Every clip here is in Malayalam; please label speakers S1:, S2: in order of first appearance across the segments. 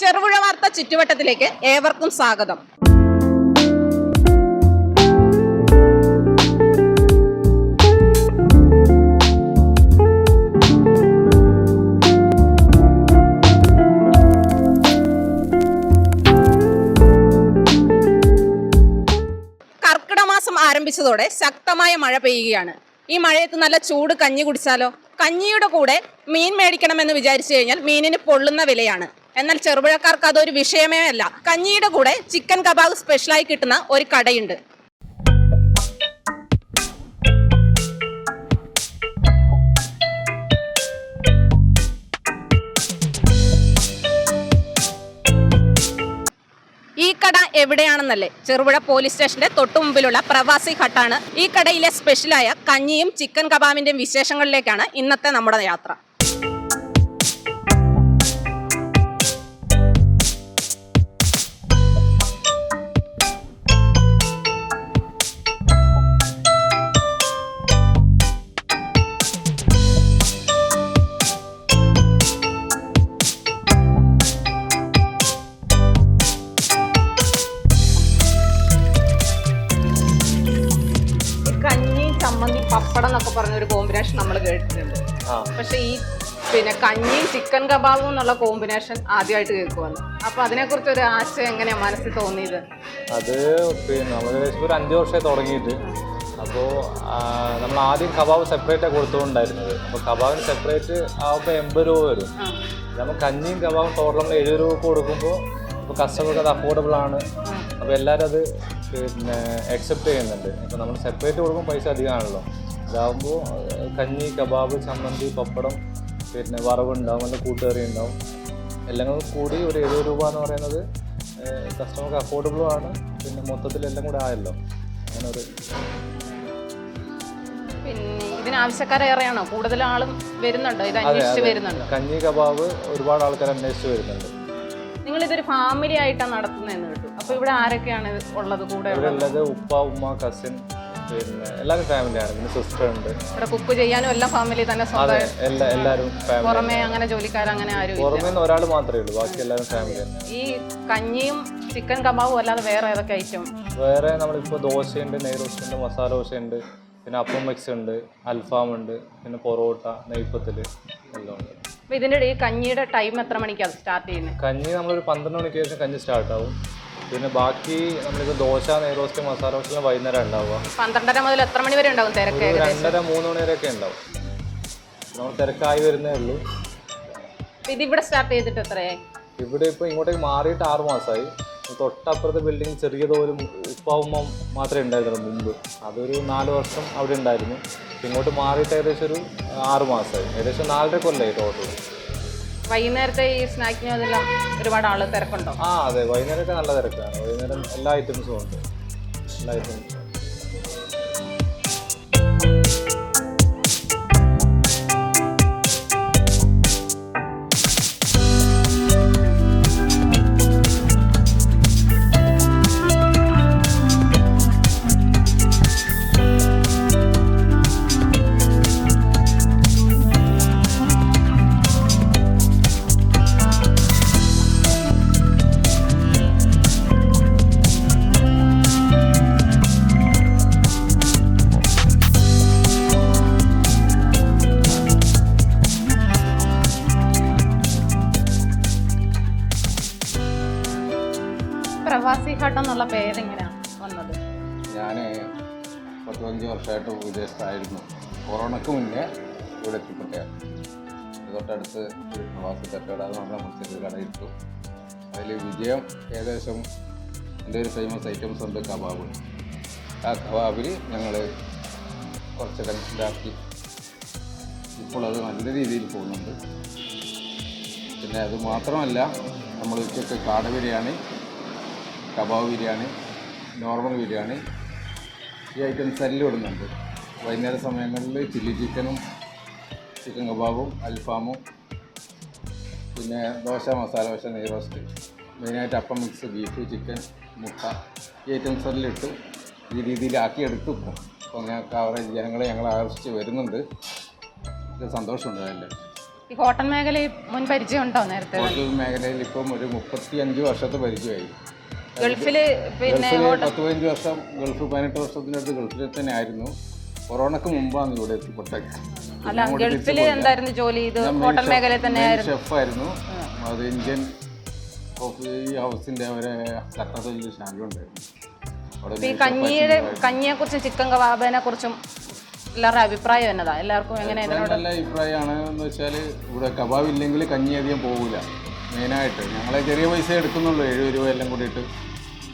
S1: ചെറുപുഴ വാർത്ത ചുറ്റുവട്ടത്തിലേക്ക് ഏവർക്കും സ്വാഗതം. മാസം ആരംഭിച്ചതോടെ ശക്തമായ മഴ പെയ്യുകയാണ്. ഈ മഴയത്ത് നല്ല ചൂട് കഞ്ഞി കുടിച്ചാലോ? കഞ്ഞിയുടെ കൂടെ മീൻ മേടിക്കണമെന്ന് വിചാരിച്ചു കഴിഞ്ഞാൽ മീനിന് പൊള്ളുന്ന വിലയാണ്. എന്നാൽ ചെറുപുഴക്കാർക്ക് അതൊരു വിഷയമേ അല്ല. കഞ്ഞിയുടെ കൂടെ ചിക്കൻ കബാബ് സ്പെഷ്യലായി കിട്ടുന്ന ഒരു കടയുണ്ട്. ഈ കട എവിടെയാണെന്നല്ലേ? ചെറുപുഴ പോലീസ് സ്റ്റേഷന്റെ തൊട്ടു മുമ്പിലുള്ള പ്രവാസി ഹട്ടാണ് ഈ കടയിലെ സ്പെഷ്യലായ കഞ്ഞിയും ചിക്കൻ കബാബിന്റെയും വിശേഷങ്ങളിലേക്കാണ് ഇന്നത്തെ നമ്മുടെ യാത്ര. പറഞ്ഞ ഒരു കോമ്പിനേഷൻ നമ്മൾ കേട്ടിട്ടുണ്ട് പക്ഷെ ഈ പിന്നെ കഞ്ഞിയും ചിക്കൻ കബാബും എന്നുള്ള കോമ്പിനേഷൻ ആദ്യമായിട്ട് കേൾക്കുവാണ്. അപ്പൊ അതിനെക്കുറിച്ച് ഒരു ആശയം എങ്ങനെയാ മനസ്സിൽ തോന്നിയത്?
S2: അത് പിന്നെ നമ്മൾ ഏകദേശം ഒരു അഞ്ച് വർഷമായി തുടങ്ങിയിട്ട്. അപ്പോൾ നമ്മൾ ആദ്യം കബാബ് സെപ്പറേറ്റാണ് കൊടുത്തുകൊണ്ടായിരുന്നത്. അപ്പോൾ കബാബിന് സെപ്പറേറ്റ് ആകുമ്പോൾ എൺപത് രൂപ വരും. നമ്മൾ കഞ്ഞിയും കബാബും ടോട്ടൽ നമ്മൾ എഴുപത് രൂപ കൊടുക്കുമ്പോൾ ഇപ്പോൾ കസ്റ്റമർക്ക് അത് അഫോർഡബിൾ ആണ്. അപ്പോൾ എല്ലാവരും അത് പിന്നെ അക്സെപ്റ്റ് ചെയ്യുന്നുണ്ട്. ഇപ്പോൾ നമ്മൾ സെപ്പറേറ്റ് കൊടുക്കുമ്പോൾ പൈസ അധികമാണല്ലോ. ഇതാകുമ്പോൾ കഞ്ഞി കബാബ് ചമ്മന്തി പപ്പടം പിന്നെ വറവുണ്ടാവും നല്ല കൂട്ടുകറി ഉണ്ടാവും എല്ലാം കൂടെ കൂടി ഒരു എഴുപത് രൂപ എന്ന് പറയുന്നത് കസ്റ്റമർക്ക് അഫോർഡബിളും ആണ്. പിന്നെ മൊത്തത്തിൽ എല്ലാം കൂടെ ആയല്ലോ. അങ്ങനെ ഒരു
S1: പിന്നെ ഇതിന് ആവശ്യക്കാരേറെയാണോ കൂടുതൽ ആളും വരുന്നുണ്ടോ? ഇത് അന്വേഷിച്ച് വരുന്നുണ്ടോ?
S2: കഞ്ഞി കബാബ് ഒരുപാട് ആൾക്കാർ അന്വേഷിച്ച് വരുന്നുണ്ട്.
S1: നിങ്ങൾ ഇതൊരു ഫാമിലി ആയിട്ടാണ് നടത്തുന്നതെന്ന് കേട്ടു. അപ്പൊ ഇവിടെ ആരൊക്കെയാണ് ഉള്ളത് കൂടെ ഉള്ളത്?
S2: ഉപ്പ ഉമ്മ കസിൻ പിന്നെ എല്ലാവരും ഫാമിലിയാണ് പിന്നെ സിസ്റ്റർ ഉണ്ട്.
S1: ഇവിടെ കുക്ക് ചെയ്യാനും എല്ലാം ഫാമിലി തന്നെ
S2: അതെ
S1: സ്വന്തം
S2: എല്ലാ എല്ലാവരും ഫാമിലി
S1: പുറമേ അങ്ങനെ ജോലിക്കാർ അങ്ങനെ ആരും ഇല്ല.
S2: പുറമേ നിന്ന് ഒരാൾ മാത്രമേ ഉള്ളൂ. ബാക്കി എല്ലാവരും ഫാമിലി തന്നെ.
S1: ഈ കഞ്ഞിയും ചിക്കൻ കബാബും അല്ലാതെ വേറെ ഏതൊക്കെ ഐറ്റം
S2: വേറെ നമ്മളിപ്പോൾ ദോശയുണ്ട് നെയ്റോസ്റ്റ് ഉണ്ട് മസാല ദോശയുണ്ട് പിന്നെ അപ്പം മിക്സ് ഉണ്ട് അൽഫാം ഉണ്ട് പിന്നെ പൊറോട്ട നെയ്പ്പത്തിൽ എല്ലാം ഉണ്ട്.
S1: അപ്പൊ ഇതിന്റെ ഈ കഞ്ഞിയുടെ ടൈം എത്ര മണിക്കാണ് സ്റ്റാർട്ട് ചെയ്യുന്നത്
S2: കഞ്ഞി നമ്മളൊരു പന്ത്രണ്ട് മണിക്ക് ശേഷം കഞ്ഞി സ്റ്റാർട്ട് ആവും. പിന്നെ ബാക്കി നമ്മളിപ്പോൾ ദോശ നെയ്റോസ്റ്റ് മസാല ദോശ വൈകുന്നേരം ഉണ്ടാവുക.
S1: പന്ത്രണ്ടര മുതൽ എത്ര മണി വരെ ഉണ്ടാവും തിരക്ക്
S2: രണ്ടര മൂന്ന് മണി വരെയൊക്കെ ഉണ്ടാവും. നമ്മൾ തിരക്കായി വരുന്നേ ഉള്ളൂ.
S1: ഇത് ഇതിവിടെ സ്റ്റാർട്ട് ചെയ്തിട്ട് എത്രയായി?
S2: ഇവിടെ ഇപ്പോൾ ഇങ്ങോട്ടേക്ക് മാറിയിട്ട് ആറ് മാസമായി. തൊട്ടപ്പുറത്തെ ബിൽഡിംഗ് ചെറിയ തോലും ഉപ്പാവുമ്പം മാത്രമേ ഉണ്ടായിരുന്നുള്ളൂ മുമ്പ്. അതൊരു നാല് വർഷം അവിടെ ഉണ്ടായിരുന്നു. ഇങ്ങോട്ട് മാറിയിട്ട് ഏകദേശം ഒരു ആറ് മാസമായി. ഏകദേശം നാലര കൊല്ലമായി ടോട്ടൽ
S1: വൈകുന്നേരത്തെ ഈ സ്നാക്കിനും അതെല്ലാം ഒരുപാട് ആൾ തിരക്കുണ്ടോ?
S2: ആ അതെ. വൈകുന്നേരമൊക്കെ നല്ല തിരക്കാണ്. വൈകുന്നേരം എല്ലാ ഐറ്റംസും ഉണ്ട്. എല്ലാ ഐറ്റംസും
S1: ഹട്ട് എന്നുള്ള പേരെങ്ങനെയാണ് വന്നത്.
S3: ഞാൻ പത്ത് വർഷമായിട്ട് വിദേശത്തായിരുന്നു. കൊറോണക്ക് മുന്നേ ഇവിടെ എത്തിപ്പെട്ടയാണ് തൊട്ടടുത്ത് പ്രവാസി തട്ടുകട എന്ന് നമ്മൾ ചെറിയ കടയിട്ടു അതിൽ വിജയം ഏകദേശം എന്റെ ഒരു ഫേമസ് ഐറ്റംസ് ഉണ്ട് കബാബ്. ആ കബാബിൽ ഞങ്ങൾ കുറച്ച് കൺസിഡറാക്കി ഇപ്പോൾ അത് നല്ല രീതിയിൽ പോകുന്നുണ്ട്. പിന്നെ അത് മാത്രമല്ല നമ്മൾ ഉച്ചയ്ക്ക് കാട ബിരിയാണി കബാബ് ബിരിയാണി നോർമൽ ബിരിയാണി. ഈ ഐറ്റംസ് എല്ലാം ഇടുന്നുണ്ട്. വൈകുന്നേര സമയങ്ങളിൽ ചില്ലി ചിക്കനും ചിക്കൻ കബാബും അൽഫാമും പിന്നെ ദോശ മസാല ദോശ നെയ് റോസ്റ്റ്. മെയിനായിട്ട് അപ്പം മിക്സ് ബീഫ് ചിക്കൻ മുട്ട. ഈ ഐറ്റംസ് എല്ലാം ഇട്ട് ഈ രീതിയിലാക്കി എടുത്തു ഇപ്പോൾ അപ്പോൾ അങ്ങനെ കവറേജ് ജനങ്ങളെ ഞങ്ങൾ ആകർഷിച്ച് വരുന്നുണ്ട്. സന്തോഷമുണ്ട് അതിന്റെ.
S1: ഈ ഹോട്ടൽ മേഖലയിൽ മുൻ പരിചയം ഉണ്ടോ നേരത്തെ?
S3: ഹോട്ടൽ മേഖലയിൽ ഇപ്പം ഒരു മുപ്പത്തി അഞ്ച് വർഷത്തെ പരിചയമായി.
S1: ഗൾഫിൽ പിന്നെ
S3: ഗൾഫിൽ പത്ത് പതിനഞ്ച് വർഷം ഗൾഫ് പതിനെട്ട് വർഷത്തിനടുത്ത് ഗൾഫിൽ തന്നെ ആയിരുന്നു. കൊറോണക്ക് മുമ്പാണ് ഇവിടെ എത്തിപ്പെട്ടത്.
S1: അല്ല ഗൾഫിൽ എന്തായിരുന്നു ജോലി? ഇത് ഹോട്ടൽ മേഖലയിൽ തന്നെ
S3: ഷെഫായിരുന്നു അത് ഇന്ത്യൻ കോഫി ഹൗസിന്റെ അവരെ ചട്ടത്തൊഴിൽ സ്റ്റാൻഡ് ഉണ്ടായിരുന്നു.
S1: ഈ കഞ്ഞിയുടെ കഞ്ഞിയെ കുറിച്ചും ചിക്കൻ കബാബിനെ കുറിച്ചും എല്ലാവരുടെ അഭിപ്രായം എന്നതാ? എല്ലാവർക്കും എങ്ങനെ
S3: നല്ല അഭിപ്രായമാണ് എന്ന് വെച്ചാൽ ഇവിടെ കബാബ് ഇല്ലെങ്കിൽ കഞ്ഞി അധികം പോകില്ല മെയിനായിട്ട്. ഞങ്ങളെ ചെറിയ പൈസ എടുക്കുന്നുള്ളൂ. എഴുപത് രൂപ എല്ലാം കൂടിയിട്ട്.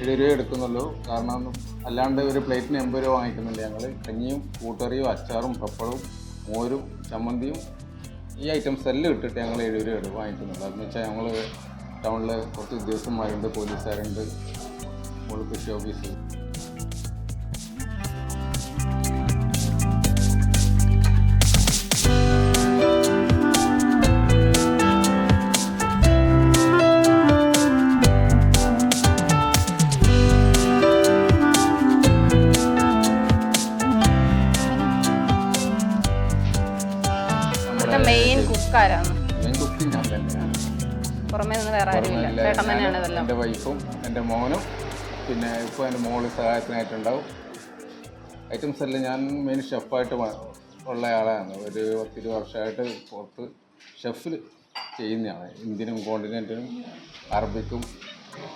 S3: എഴുപത് രൂപ എടുക്കുന്നുള്ളൂ. കാരണം അല്ലാണ്ട് ഒരു പ്ലേറ്റിന് എൺപത് രൂപ വാങ്ങിക്കുന്നില്ല. ഞങ്ങൾ കഞ്ഞിയും കൂട്ടറിയും അച്ചാറും പപ്പടവും മോരും ചമ്മന്തിയും ഈ ഐറ്റംസ് എല്ലാം ഇട്ടിട്ട് ഞങ്ങൾ എഴുപത് രൂപ എടുക്കും വാങ്ങിക്കുന്നുള്ളൂ. അതെന്ന് വെച്ചാൽ ഞങ്ങൾ ടൗണിൽ കുറച്ച് ഉദ്യോഗസ്ഥന്മാരുണ്ട് പോലീസുകാരുണ്ട് മുകളിൽ കൃഷി ഓഫീസ്.
S1: ഇവിടുത്തെ മെയിൻ കുക്കാരാണ്. പുറമേ നിന്ന് വേറെ ആരുമില്ല
S3: ഇല്ല,
S1: ചേട്ടൻ തന്നെയാണ് ഇതെല്ലാം.
S3: എന്റെ വൈഫും എന്റെ മോനും പിന്നെ ഇപ്പോൾ എന്റെ മോൾ സഹായത്തിനായിട്ടുണ്ടാവും. ഐറ്റംസ് എല്ലാം ഞാൻ മെയിൻ ഷെഫായിട്ട് ഉള്ള ആളാണ്. ഒരു പത്തിരു വർഷമായിട്ട് പുറത്ത് ഷെഫിൽ ചെയ്യുന്നതാണ്. ഇന്ത്യനും കോണ്ടിനെന്റിനും അറബിക്കും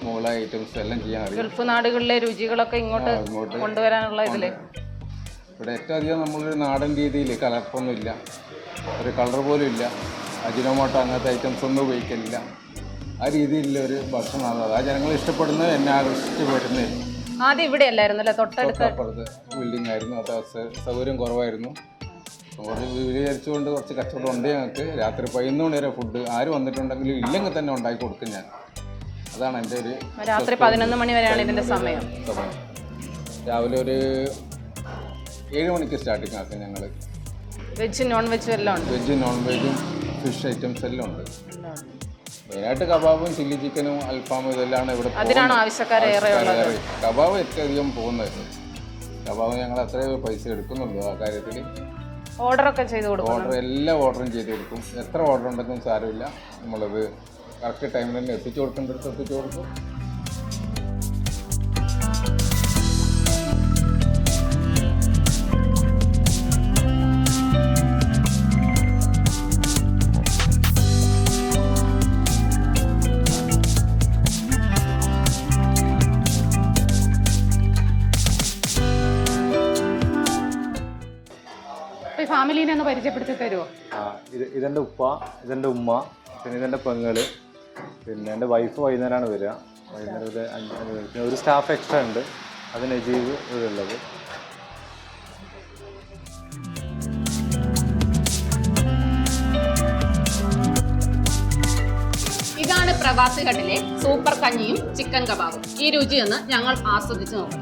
S3: മുകള ഐറ്റംസ് എല്ലാം ചെയ്യാൻ അറിയാം.
S1: ഗൾഫ് നാടുകളിലെ രുചികളൊക്കെ ഇങ്ങോട്ട്
S3: ഇങ്ങോട്ട്
S1: കൊണ്ടുവരാനുള്ള ഇതിൽ
S3: ഇവിടെ ഏറ്റവും അധികം നമ്മളൊരു നാടൻ രീതിയിൽ കലർപ്പൊന്നുമില്ല. ഒരു കളർ പോലും ഇല്ല. അജിനോമോട്ടോ അങ്ങനത്തെ ഐറ്റംസ് ഒന്നും ഉപയോഗിക്കലില്ല. ആ രീതിയിലുള്ള ഒരു ഭക്ഷണമാണ് അത്. ആ ജനങ്ങൾ ഇഷ്ടപ്പെടുന്നത് എന്നെ ആകർഷിച്ച് വരുന്നത്.
S1: ആദ്യം ഇവിടെ അല്ലായിരുന്നു അല്ലേ? തൊട്ടടുത്ത്.
S3: ബിൽഡിംഗ് ആയിരുന്നു. അത് സൗകര്യം കുറവായിരുന്നു. കുറച്ച് വിപുലീകരിച്ചുകൊണ്ട് കുറച്ച് കച്ചവടം ഉണ്ട് ഞങ്ങൾക്ക്. രാത്രി പതിനൊന്ന് മണി വരെ ഫുഡ് ആര് വന്നിട്ടുണ്ടെങ്കിലും ഇല്ലെങ്കിൽ തന്നെ ഉണ്ടാക്കി കൊടുക്കും ഞാൻ. അതാണ് എന്റെ ഒരു
S1: രാത്രി പതിനൊന്ന് മണി വരെയാണ് ഇതിന്റെ സമയം.
S3: സമയം. രാവിലെ ഒരു ഏഴ് മണിക്ക് സ്റ്റാർട്ടിങ് ആക്കും ഞങ്ങൾ
S1: വെജ് നോൺ വെജ് എല്ലാം ഉണ്ട്.
S3: വെജ് നോൺ വെജും ഫിഷ് ഐറ്റംസ് എല്ലാം ഉണ്ട്. മെയിനായിട്ട് കബാബും ചില്ലി ചിക്കനും അൽഫാമും ഇതെല്ലാം ഇവിടെ
S1: അതിനാണ് ആവശ്യക്കാർ
S3: കബാബ് ഏറ്റവും അധികം പോകുന്നത് കബാബ് ഞങ്ങൾ അത്രേ പൈസ എടുക്കുന്നുള്ളൂ ആ കാര്യത്തിൽ.
S1: ഓർഡറൊക്കെ ചെയ്ത് കൊടുക്കും
S3: ഓർഡർ എല്ലാ ഓർഡറും ചെയ്ത് കൊടുക്കും. എത്ര ഓർഡർ ഉണ്ടെന്നും സാരമില്ല. നമ്മളത് കറക്റ്റ് ടൈമിൽ തന്നെ എത്തിച്ചു കൊടുക്കേണ്ടടുത്ത് എത്തിച്ചു കൊടുക്കും.
S1: ഫാമിലീനെ ഒന്ന് പരിചയപ്പെടുത്തി തരുമോ
S2: ഇതെന്റെ ഇത് ഇതെന്റെ ഉപ്പ ഇതെന്റെ ഉമ്മ പിന്നെ ഇതെന്റെ പെങ്ങൾ പിന്നെ എന്റെ വൈഫ് വൈകുന്നേരമാണ് വരിക. വൈകുന്നേരം ഒരു അഞ്ച് പിന്നെ ഒരു സ്റ്റാഫ് എക്സ്ട്രാ ഉണ്ട്. അത് നജീബ് ഇവിടെ ഉള്ളത്.
S1: ഇതാണ് സൂപ്പർ കഞ്ഞിയും ചിക്കൻ കബാബും. ഈ രുചിയൊന്ന് ഞങ്ങൾ ആസ്വദിച്ച് നോക്കട്ടെ